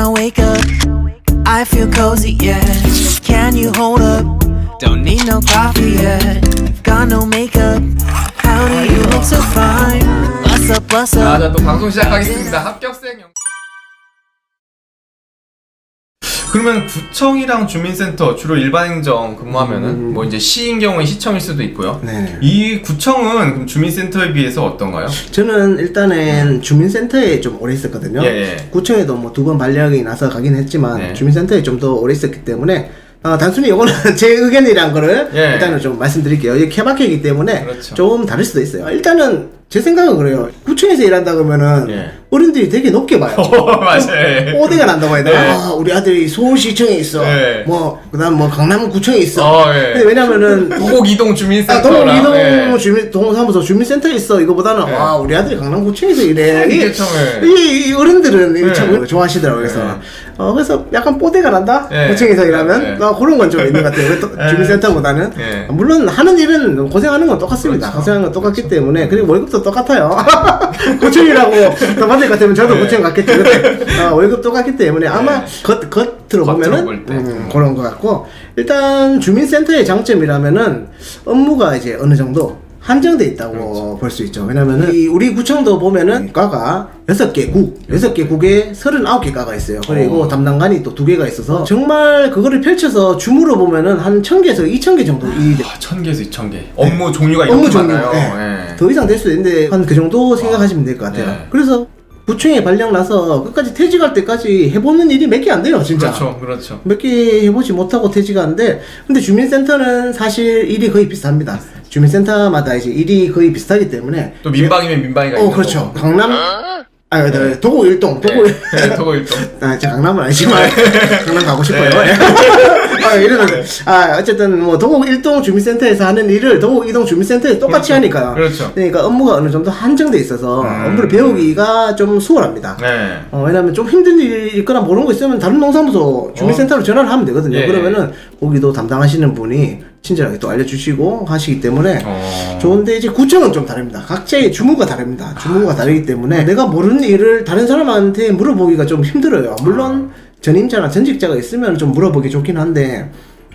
I wake up, I feel cozy, yeah. Can you hold up? Don't need no coffee yet. Got no makeup. How do you look so fine? What's up, what's 자, up? 자, 또 방송 시작하겠습니다. 합격생 영. 그러면 구청이랑 주민센터 주로 일반 행정 근무하면은 뭐 이제 시인 경우에 시청일 수도 있고요. 네. 이 구청은 그럼 주민센터에 비해서 어떤가요? 저는 일단은 주민센터에 좀 오래 있었거든요. 예, 예. 구청에도 뭐 두 번 발령이 나서 가긴 했지만 네. 주민센터에 좀 더 오래 있었기 때문에 어, 단순히 이거는 제 의견이란 거를 예. 일단은 좀 말씀드릴게요. 이게 케바케이기 때문에 그렇죠. 좀 다를 수도 있어요. 일단은 제 생각은 그래요. 구청에서 일한다 그러면은 예. 어른들이 되게 높게 봐요. 맞아요. 오대가 난다고 해야 네. 되나? 아, 우리 아들이 서울시청에 있어. 네. 뭐 그다음 뭐 강남구청에 있어. 어, 예. 근데 왜냐면은 도곡 이동 아, 주민센터랑 동이동 예. 주민 동사무소 주민센터에 있어 이거보다는 네. 와 우리 아들이 강남구청에서 일해. 이게 참, 예. 이, 이 어른들은 이거 네. 참 좋아하시더라고요. 그래서 네. 어 그래서 약간 뽀대가 난다. 네. 구청에서 일하면 네. 어, 그런 건 좀 있는 것 같아요. 네. 주민센터보다는 네. 물론 하는 일은 고생하는 건 똑같습니다. 그렇죠. 고생하는 건 똑같기 때문에 그리고 월급도 똑같아요. 구청이라고 더 받을 것 같으면 저도 네. 구청 갔겠죠. 근데 어, 월급 똑같기 때문에 아마 겉 겉으로 보면은 볼 때. 음, 그런 것 같고 일단 주민센터의 장점이라면은 업무가 이제 어느 정도 한정돼 있다고 그렇죠. 볼수 있죠. 왜냐면은 이 우리 구청도 보면은 과가 여섯 개 국, 여섯 개 국에 서른아홉 개 과가 있어요. 그리고 어. 담당관이 또 두 개가 있어서 정말 그거를 펼쳐서 줌으로 보면은 한 천 개에서 이천 개 정도 돼. 아, 천 개에서 이천 개. 업무 종류가 이렇게 업무 종류. 많아요. 네. 예. 더 이상 될 수도 있는데 한 그 정도 생각하시면 될 것 같아요. 네. 그래서 구청에 발령 나서 끝까지 퇴직할 때까지 해보는 일이 몇 개 안 돼요, 진짜. 그렇죠, 그렇죠. 몇 개 해보지 못하고 퇴직하는데 근데 주민센터는 사실 일이 거의 비슷합니다. 주민센터마다 이제 일이 거의 비슷하기 때문에 또 민방이면 민방이가 어 있는 그렇죠. 거고. 강남 아, 네. 도곡 일동, 도곡 일- 네, 도곡 일동. 아, 제 강남은 아니지만 강남 가고 싶어요. 네. 아, 이러는데 아, 어쨌든 뭐 도곡 일동 주민센터에서 하는 일을 도곡 이동 주민센터에 똑같이 그렇죠. 하니까요. 그렇죠. 그러니까 업무가 어느 정도 한정돼 있어서 음. 업무를 배우기가 좀 수월합니다. 네. 어, 왜냐면 좀 힘든 일이 있거나 모르는 거 있으면 다른 농사무소 주민센터로 전화를 하면 되거든요. 예. 그러면은 거기도 담당하시는 분이 친절하게 또 알려주시고 하시기 때문에 어. 좋은데 이제 구청은 좀 다릅니다. 각자의 주무가 다릅니다. 주무가 다르기 때문에 내가 모르는 일을 다른 사람한테 물어보기가 좀 힘들어요. 물론 전임자나 전직자가 있으면 좀 물어보기 좋긴 한데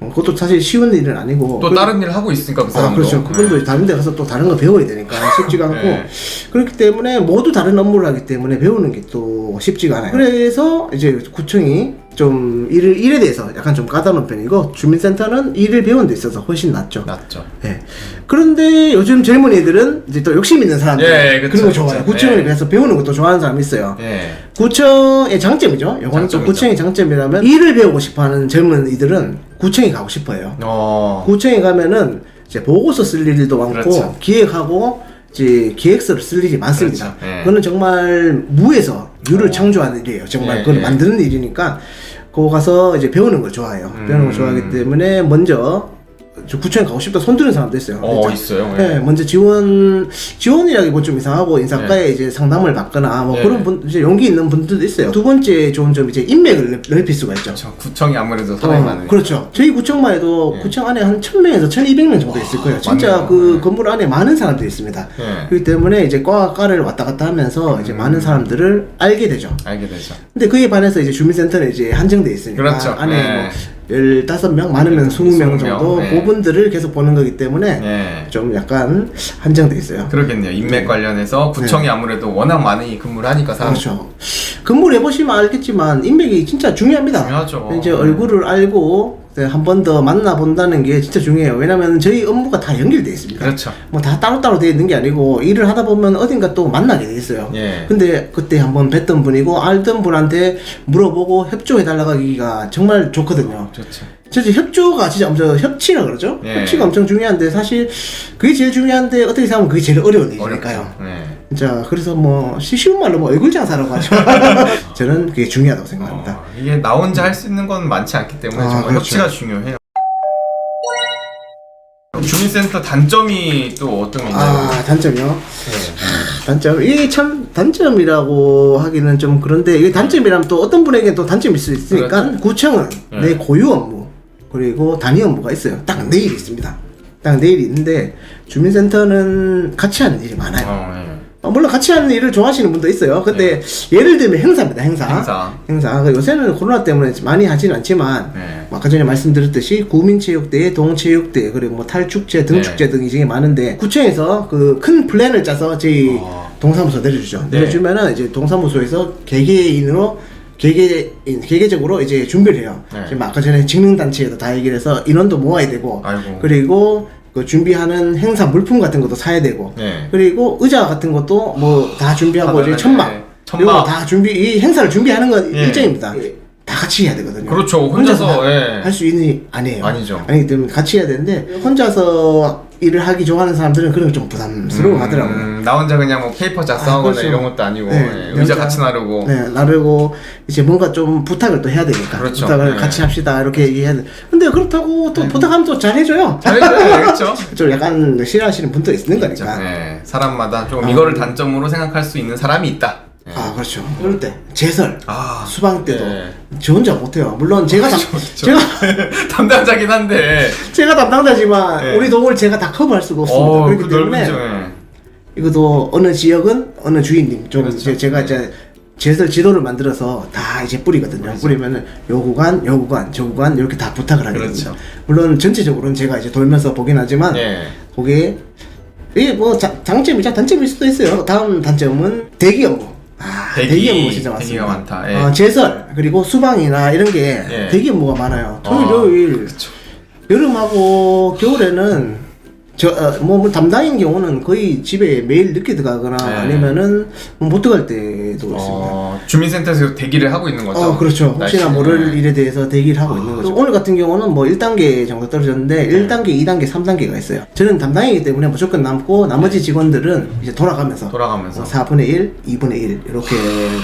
어, 그것도 사실 쉬운 일은 아니고 또 그- 다른 일을 하고 있으니까 그 아, 사람도. 그렇죠. 그분도 다른 데 가서 또 다른 거 배워야 되니까 쉽지가 않고 네. 그렇기 때문에 모두 다른 업무를 하기 때문에 배우는 게 또 쉽지가 않아요. 그래서 이제 구청이 좀 일을 일에 대해서 약간 좀 까다로운 편이고 주민센터는 일을 배우는 데 있어서 훨씬 낫죠. 낫죠. 예. 그런데 요즘 젊은이들은 이제 또 욕심 있는 사람들 예, 그쵸, 그런 거. 좋아해요. 구청을 예. 그래서 배우는 것도 좋아하는 사람 이 있어요. 예. 구청의 장점이죠. 이거는 또 장점이죠. 구청의 장점이라면 일을 배우고 싶어하는 젊은 이들은 구청에 가고 싶어요. 어. 구청에 가면은 이제 보고서 쓸 일도 많고 그렇죠. 기획하고 이제 기획서를 쓸 일이 많습니다. 그렇죠. 예. 그거는 정말 무에서 유를 어. 창조하는 일이에요. 정말 예, 그걸 예. 만드는 일이니까 그거 가서 이제 배우는 걸 좋아해요. 음. 배우는 걸 좋아하기 때문에 먼저 저 구청에 가고 싶다 손 드는 사람도 있어요. 어, 진짜. 있어요. 예, 예. 먼저 지원 지원이라기 뭐좀 이상하고 인사과에 이제 상담을 받거나 뭐 예. 그런 분 이제 용기 있는 분들도 있어요. 두 번째 좋은 점 이제 인맥을 넓- 넓힐 수가 있죠. 저 구청이 아무래도 사람이 어, 많으니까. 그렇죠. 저희 구청만 해도 예. 구청 안에 한 1000명에서 1200명 정도 있을 거예요. 진짜 많네요. 그 네. 건물 안에 많은 사람들이 있습니다. 예. 그렇기 때문에 이제 과, 과를 왔다 갔다 하면서 이제 음. 많은 사람들을 알게 되죠. 알게 되죠. 근데 그에 반해서 이제 주민센터는 이제 한정돼 있으니까 그렇죠. 안에 네. 뭐 15명, 많으면 네, 20명 20명, 정도 네. 그분들을 계속 보는 거기 때문에 예. 좀 약간 한정돼 있어요. 그러겠네요. 인맥 관련해서 구청이 아무래도 워낙 많이 근무를 하니까 사람. 그렇죠. 근무를 해보시면 알겠지만 인맥이 진짜 중요합니다. 중요하죠. 이제 네. 얼굴을 알고 한 번 더 만나본다는 게 진짜 중요해요. 왜냐면 저희 업무가 다 연결돼 있습니다. 그렇죠. 뭐 다 따로따로 돼 있는 게 아니고 일을 하다 보면 어딘가 또 만나게 돼 있어요. 예. 근데 그때 한번 뵀던 분이고 알던 분한테 물어보고 협조해 달라고 하기가 정말 좋거든요. 좋죠. 진짜 협조가 진짜 엄청 협치라 그러죠? 예. 협치가 엄청 중요한데 사실 그게 제일 중요한데 어떻게 생각하면 그게 제일 어려운 일이니까요. 예. 자, 그래서 뭐 쉬- 쉬운 말로 뭐 얼굴 장사라고 하죠. 저는 그게 중요하다고 생각합니다. 어, 이게 나 혼자 할 수 있는 건 많지 않기 때문에 아, 정말 그렇죠. 협치가 중요해요. 주민센터 단점이 또 어떤 게 있나요? 아, 단점이요? 네. 단점 이게 참 단점이라고 하기는 좀 그런데 이게 단점이라면 또 어떤 분에게는 또 단점일 수 있으니까 그렇죠. 구청은 네. 내 고유 업무 그리고 단위 업무가 있어요. 딱 내일이 있습니다. 딱 내일이 있는데 주민센터는 같이 하는 일이 많아요. 어, 예. 어, 물론 같이 하는 일을 좋아하시는 분도 있어요. 근데 예 를 들면 행사입니다. 행사. 행사. 행사. 그 요새는 코로나 때문에 많이 하지는 않지만 네. 뭐 아까 전에 말씀드렸듯이 구민체육대회, 동체육대회 그리고 뭐 탈축제, 등축제 네. 등이 되게 많은데 구청에서 그 큰 플랜을 짜서 저희 어. 동사무소 내려주죠. 네. 내려주면은 이제 동사무소에서 개개인으로 개개인 개개적으로 이제 준비를 해요. 네. 지금 아까 전에 직능 단체에도 다 얘기를 해서 인원도 모아야 되고 아이고. 그리고 그 준비하는 행사 물품 같은 것도 사야 되고 네. 그리고 의자 같은 것도 뭐 다 준비하고 다 이제 달라요. 천막 네. 천막. 이거 다 준비 이 행사를 준비하는 건 예. 일정입니다. 다 같이 해야 되거든요. 그렇죠. 혼자서, 예. 할 수 있는 일 아니에요. 아니죠. 아니기 때문에 같이 해야 되는데 혼자서 일을 하기 좋아하는 사람들은 그런 게 좀 부담스러워 하더라고요. 음, 나 혼자 그냥 뭐 작성하거나 아, 그렇죠. 이런 것도 아니고 네, 예, 의자 여자- 같이 나르고 네, 나르고 이제 뭔가 좀 부탁을 또 해야 되니까 그렇죠. 부탁을 네. 같이 합시다 이렇게 얘기해야 돼. 근데 그렇다고 또 부탁하면 또 잘해줘요. 잘해줘야 되겠죠. 좀 약간 싫어하시는 분도 있는 그렇죠. 거니까. 네, 사람마다 조금 아. 이거를 단점으로 생각할 수 있는 사람이 있다. 네. 아 그렇죠. 그럴 때 제설 아, 수방 때도 네. 저 혼자 못해요. 물론 제가 담, 그렇죠. 제가 담당자긴 한데. 제가 담당자지만 네. 우리 동을 제가 다 커버할 수가 없습니다. 어, 그렇기 그 때문에. 이것도 어느 지역은 어느 주인님 좀 그렇죠. 이제 제가 이제 제설 지도를 만들어서 다 이제 뿌리거든요. 뿌리면은 요 구간, 요 구간, 저 구간 이렇게 다 부탁을 하게 그렇죠. 됩니다. 물론 전체적으로는 제가 이제 돌면서 보긴 하지만 예. 그게 이게 뭐 자, 장점이자 단점일 수도 있어요. 다음 단점은 대기 업무. 아, 대기, 대기, 업무 진짜 많습니다. 대기가 많다. 예. 어, 제설 그리고 수방이나 이런 게 예. 대기 업무가 많아요. 토요일, 아, 일요일 그렇죠. 여름하고 겨울에는 저 뭐 뭐 담당인 경우는 거의 집에 매일 늦게 들어가거나 네. 아니면은 뭐못 들어갈 때도 있습니다. 어, 주민센터에서 대기를 하고 있는 거죠. 어, 그렇죠. 혹시나 날씨. 모를 네. 일에 대해서 대기를 하고 있는 거죠. 오늘 같은 경우는 뭐 1단계 정도 떨어졌는데 네. 1단계, 2단계, 3단계가 있어요. 저는 담당이기 때문에 무조건 남고 나머지 직원들은 이제 돌아가면서 돌아가면서. 뭐 4분의 1, 2분의 1 이렇게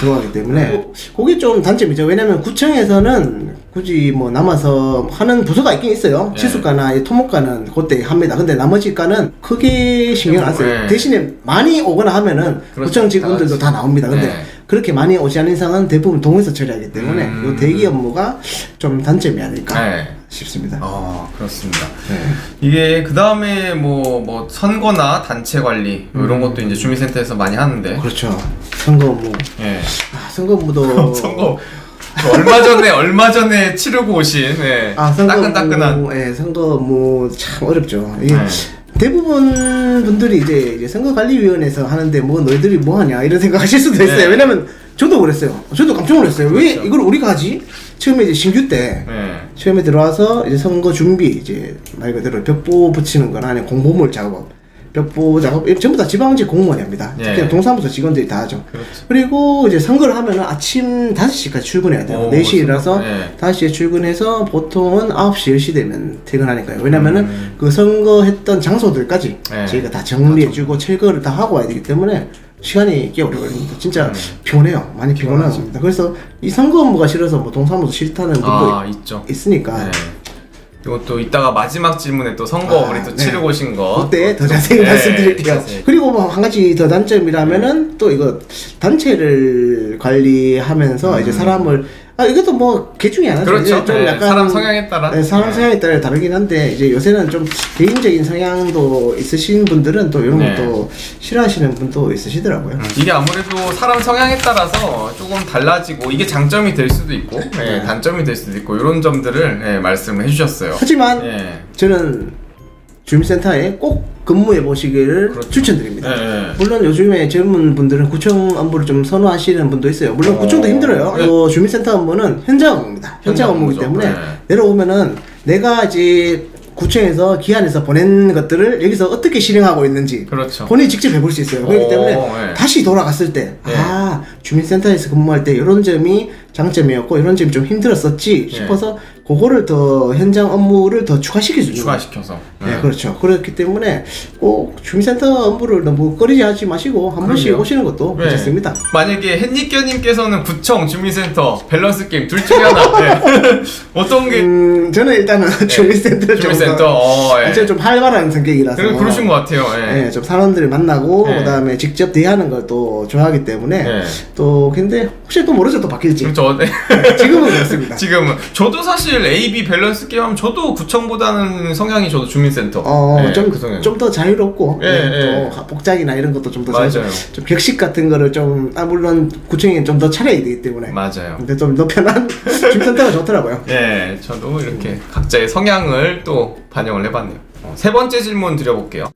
들어가기 때문에 네. 그게 좀 단점이죠. 왜냐면 구청에서는 굳이 뭐 남아서 하는 부서가 있긴 있어요. 네. 치수과나 이 토목과는 그때 합니다. 근데 나머지 과는 크게 신경 안 써요. 네. 대신에 많이 오거나 하면은 그렇죠. 구청 직원들도 다 나옵니다. 근데 네. 그렇게 많이 오지 않는 이상은 대부분 동에서 처리하기 때문에 음. 이 대기 업무가 좀 단점이 아닐까 네. 싶습니다. 어, 그렇습니다. 네. 이게 그 다음에 뭐, 뭐, 선거나 단체 관리, 뭐 음. 이런 것도 이제 주민센터에서 많이 하는데. 그렇죠. 선거 업무. 예. 아, 선거 업무도 선거. 얼마 전에, 얼마 전에 치르고 오신, 예. 아, 선거 따끈따끈한. 업무, 예, 선거 업무 참 어렵죠. 이게 네. 대부분 분들이 이제, 이제 선거관리위원회에서 하는데 뭐 너희들이 뭐 하냐 이런 생각하실 수도 있어요. 네. 왜냐면 저도 그랬어요. 저도 깜짝 놀랐어요. 왜 그렇죠. 이걸 우리가 하지? 처음에 이제 신규 때 예. 처음에 들어와서 이제 선거 준비 이제 말 그대로 벽보 붙이는 거나 아니면 공보물 작업 벽보 작업 전부 다 지방직 공무원이 합니다. 예. 특히 동사무소 직원들이 다 하죠. 그렇죠. 그리고 이제 선거를 하면은 아침 5시까지 출근해야 돼요. 오, 4시에 일어나서 예. 5시에 출근해서 보통은 9시, 10시 되면 퇴근하니까요. 왜냐면은 음. 그 선거했던 장소들까지 예. 저희가 다 정리해주고 철거를 다 하고 와야 되기 때문에 시간이 꽤 오래 걸립니다. 진짜 음. 피곤해요. 많이 피곤합니다. 그래서 이 선거 업무가 싫어서 뭐 동사무소 싫다는 분도 아, 있죠. 있으니까 네. 이것도 이따가 마지막 질문에 또 선거 아, 우리 또 네. 치르고 오신 거. 그때 더 또- 자세히 네, 말씀드릴게요. 자세히. 그리고 뭐 한 가지 더 단점이라면은 또 이거 단체를 관리하면서 음. 이제 사람을 아 이것도 뭐 개중이 하나죠. 그렇죠. 좀 네, 약간 사람 성향에 따라. 네, 사람 네. 성향에 따라 다르긴 한데 이제 요새는 좀 개인적인 성향도 있으신 분들은 또 이런 네. 것도 싫어하시는 분도 있으시더라고요. 음, 이게 아무래도 사람 성향에 따라서 조금 달라지고 이게 장점이 될 수도 있고 예, 네. 단점이 될 수도 있고 이런 점들을 예, 말씀을 해주셨어요. 하지만 예. 저는 주민센터에 꼭 근무해 보시기를 그렇죠. 추천드립니다. 예, 예. 물론 요즘에 젊은 분들은 구청 업무를 좀 선호하시는 분도 있어요. 물론 어, 구청도 힘들어요. 네. 어, 주민센터 업무는 현장 업무입니다. 현장 현장 업무이기. 때문에 네. 내려오면은 내가 이제 구청에서 기한에서 보낸 것들을 여기서 어떻게 실행하고 있는지 그렇죠. 본인이 직접 해볼 수 있어요. 그렇기 오, 때문에 네. 다시 돌아갔을 때, 네. 아, 주민센터에서 근무할 때 이런 점이 장점이었고, 이런 점이 좀 힘들었었지 네. 싶어서, 그거를 더, 현장 업무를 더 있는 거예요. 추가시켜서. 네, 그렇죠. 그렇기 때문에 꼭 주민센터 업무를 너무 꺼리지 하지 마시고 한 번씩 그럼요. 오시는 것도 네. 괜찮습니다. 만약에 햇니껴님께서는 구청, 주민센터, 밸런스 게임 둘 중에 하나 네. 어떤 게 음, 저는 일단은 주민센터 좀 주민센터 더- 어, 예. 좀 활발한 성격이라서 그러, 그러신 것 같아요. 예. 네, 좀 사람들을 만나고 네. 그다음에 직접 대하는 걸 또 좋아하기 때문에 네. 또 근데 혹시 또 모르죠 또 바뀔지 그렇죠. 네. 지금은 그렇습니다. 지금 저도 사실 사실 A, B 밸런스 게임 하면 저도 구청보다는 성향이 저도 주민센터. 어, 네, 좀, 그 성향. 좀더 자유롭고, 예, 네, 예. 또 복장이나 이런 것도 좀더 맞아요. 자유, 좀 격식 같은 거를 좀, 아, 물론 구청이 좀 더 차려야 되기 때문에. 맞아요. 근데 좀 더 편한 주민센터가 좋더라고요. 예, 저도 이렇게 각자의 성향을 또 반영을 해봤네요. 어, 세 번째 질문 드려볼게요.